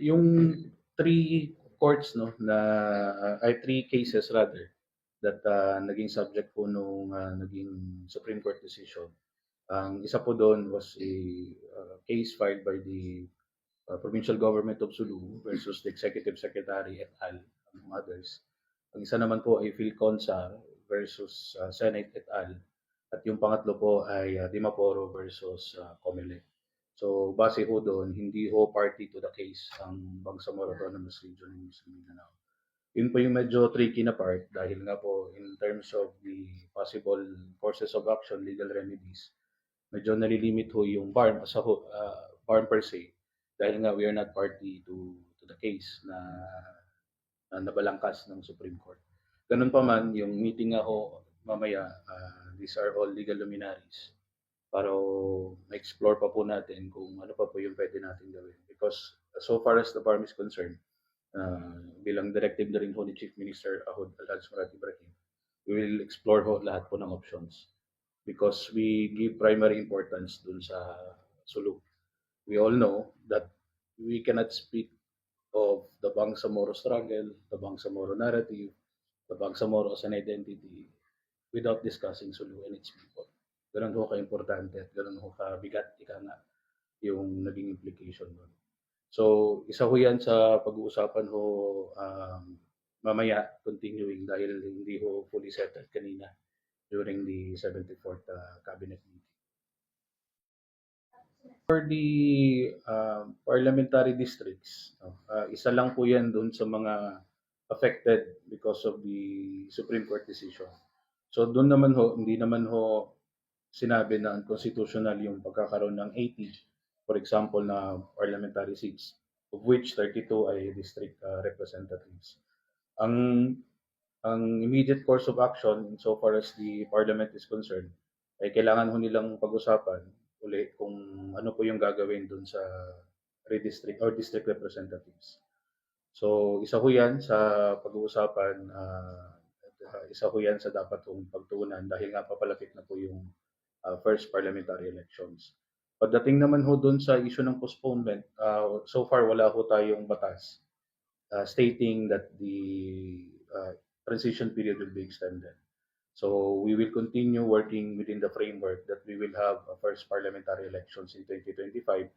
yung three courts no na ay three cases rather that uh, naging subject po nung uh, naging Supreme Court decision. Ang isa po doon was a uh, case filed by the uh, provincial government of Sulu versus the executive secretary et al. among others. Ang isa naman po ay PhilConsa versus uh, Senate et al. At yung pangatlo po ay uh, Dimaporo versus uh, Comelec. So base ho doon, hindi ho party to the case ang Bangsamoro Autonomous Region ng Mindanao. Yun po yung medyo tricky na part dahil nga po in terms of the possible courses of action, legal remedies, medyo nalilimit ho yung BARM as a whole, uh, BARM per se dahil nga we are not party to to the case na, na nabalangkas ng Supreme Court. Ganun pa man, yung meeting nga ho mamaya, uh, these are all legal luminaries para ma-explore pa po natin kung ano pa po yung pwede natin gawin. Because so far as the farm is concerned, uh, bilang directive na rin ho ni Chief Minister Ahod Alhaj Marat Ibrahim, we will explore ho lahat po ng options. Because we give primary importance dun sa Sulu. We all know that we cannot speak of the Bangsamoro struggle, the Bangsamoro narrative, the Bangsamoro as an identity without discussing Sulu and its people ganun ho ka-importante at ganun ho ka-bigat, ika nga, yung naging implication nun. So, isa ho yan sa pag-uusapan ho um, mamaya, continuing, dahil hindi ho fully settled kanina during the 74th uh, cabinet meeting. For the um, parliamentary districts, uh, isa lang po yan dun sa mga affected because of the Supreme Court decision. So doon naman ho, hindi naman ho sinabi na unconstitutional yung pagkakaroon ng 80, for example, na parliamentary seats, of which 32 ay district uh, representatives. Ang ang immediate course of action insofar as the parliament is concerned ay kailangan ho nilang pag-usapan uli kung ano po yung gagawin dun sa redistrict or district representatives. So, isa ho yan sa pag-uusapan, uh, isa ho yan sa dapat kong pagtuunan dahil nga papalapit na po yung uh, first parliamentary elections. Pagdating naman ho doon sa issue ng postponement, uh, so far wala ho tayong batas uh, stating that the uh, transition period will be extended. So we will continue working within the framework that we will have a first parliamentary elections in 2025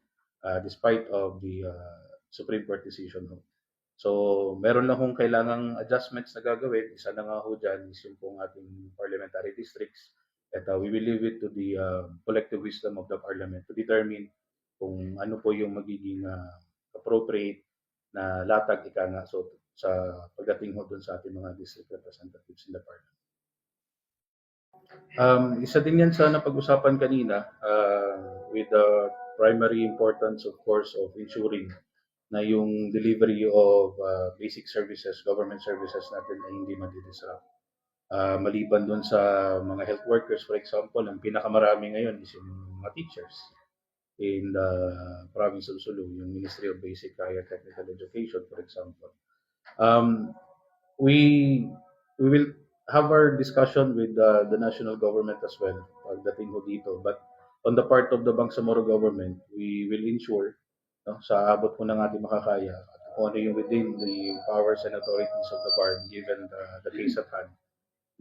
uh, despite of the uh, Supreme Court decision ho. So meron lang kung kailangang adjustments na gagawin. Isa na nga ho dyan is yung pong ating parliamentary districts that uh, we will leave it to the uh, collective wisdom of the parliament to determine kung ano po yung magiging uh, appropriate na latag ika so sa pagdating ho dun sa ating mga district representatives in the parliament. Um, isa din yan sa napag-usapan kanina uh, with the primary importance of course of ensuring na yung delivery of uh, basic services, government services natin ay hindi madidisrupt. Uh, maliban doon sa mga health workers, for example, ang pinakamarami ngayon is yung mga teachers in the province of Sulu, yung Ministry of Basic Higher Technical Education, for example. Um, we we will have our discussion with uh, the national government as well pagdating ho dito. But on the part of the Bangsamoro government, we will ensure no, sa abot po ng ating makakaya kung ano yung within the powers and authorities of the BARM given the, the case at hand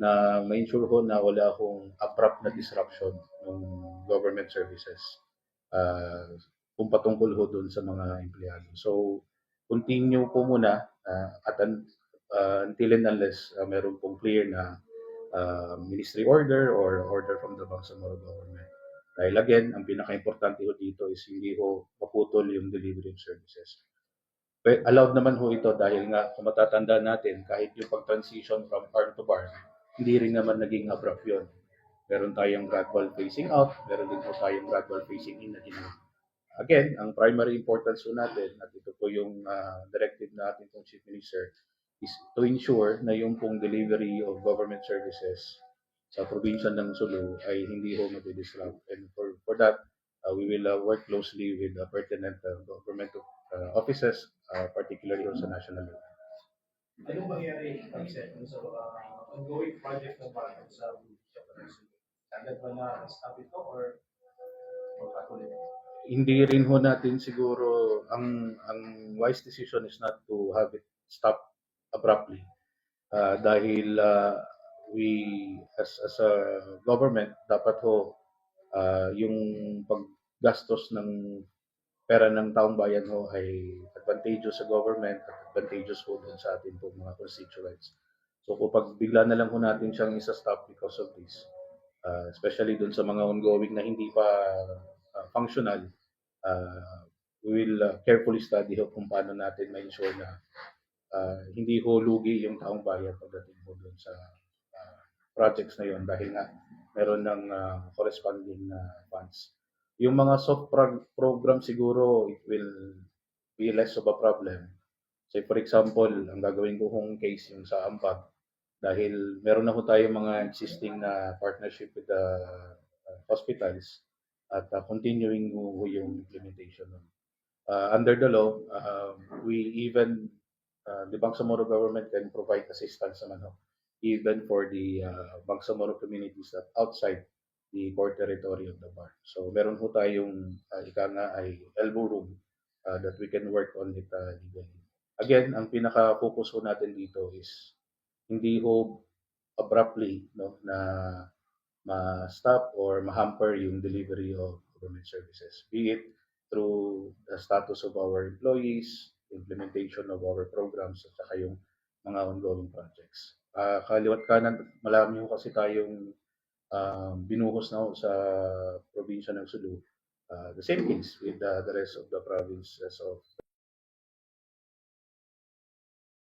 na ma-ensure ko na wala akong abrupt na disruption ng government services uh, kung patungkol ho doon sa mga empleyado. So, continue po muna uh, at uh, until and unless uh, meron pong clear na uh, ministry order or order from the Bangsamoro government. Dahil again, ang pinaka-importante ho dito is hindi ho maputol yung delivery of services. But allowed naman ho ito dahil nga kung matatanda natin, kahit yung pag-transition from farm to farm, hindi rin naman naging abrupt yun. Meron tayong gradual phasing out, meron din po tayong gradual phasing in na ginawa. Again, ang primary importance po natin, at ito po yung uh, directive natin pong Chief Minister, is to ensure na yung pong delivery of government services sa probinsya ng Sulu ay hindi ho madi-disrupt. And for, for that, uh, we will uh, work closely with the pertinent uh, government uh, offices, uh, particularly sa national level. Anong mangyari concept sa ongoing project ng bago sa Japanese? Agad ba na stop ito or or patuloy? hindi rin ho natin siguro ang ang wise decision is not to have it stop abruptly Ah, dahil ah, we as as a government dapat ho ah, yung paggastos ng pera ng taong bayan ho ay advantageous sa government at advantageous ho dun sa ating po mga constituents. So kapag bigla na lang ho natin siyang isa-stop because of this, ah, especially dun sa mga ongoing na hindi pa ah, functional, ah, we will ah, carefully study ho kung paano natin ma-ensure na ah, hindi ho lugi yung taong bayan pagdating ho dun sa ah, projects na yon dahil nga meron ng ah, corresponding na funds. Yung mga soft prog- program siguro it will be less of a problem. Say for example, ang gagawin ko kong case yung sa Ambag dahil meron na ho tayo mga existing na partnership with the uh, hospitals at uh, continuing ho yung implementation. Uh, under the law, uh, we even uh, the Bangsamoro government can provide assistance naman ho, even for the uh, Bangsamoro communities that outside the core territory of the bar. So meron ho tayong uh, ika nga ay elbow room uh, that we can work on it uh, legally. Again, ang pinaka-focus ho natin dito is hindi ho abruptly no na ma-stop or ma-hamper yung delivery of government services. Be it through the status of our employees, implementation of our programs, at saka yung mga ongoing projects. Ah, kaliwat kanan, marami ho kasi tayong um, binuhos na sa probinsya ng Sulu. Uh, the same case with uh, the rest of the provinces of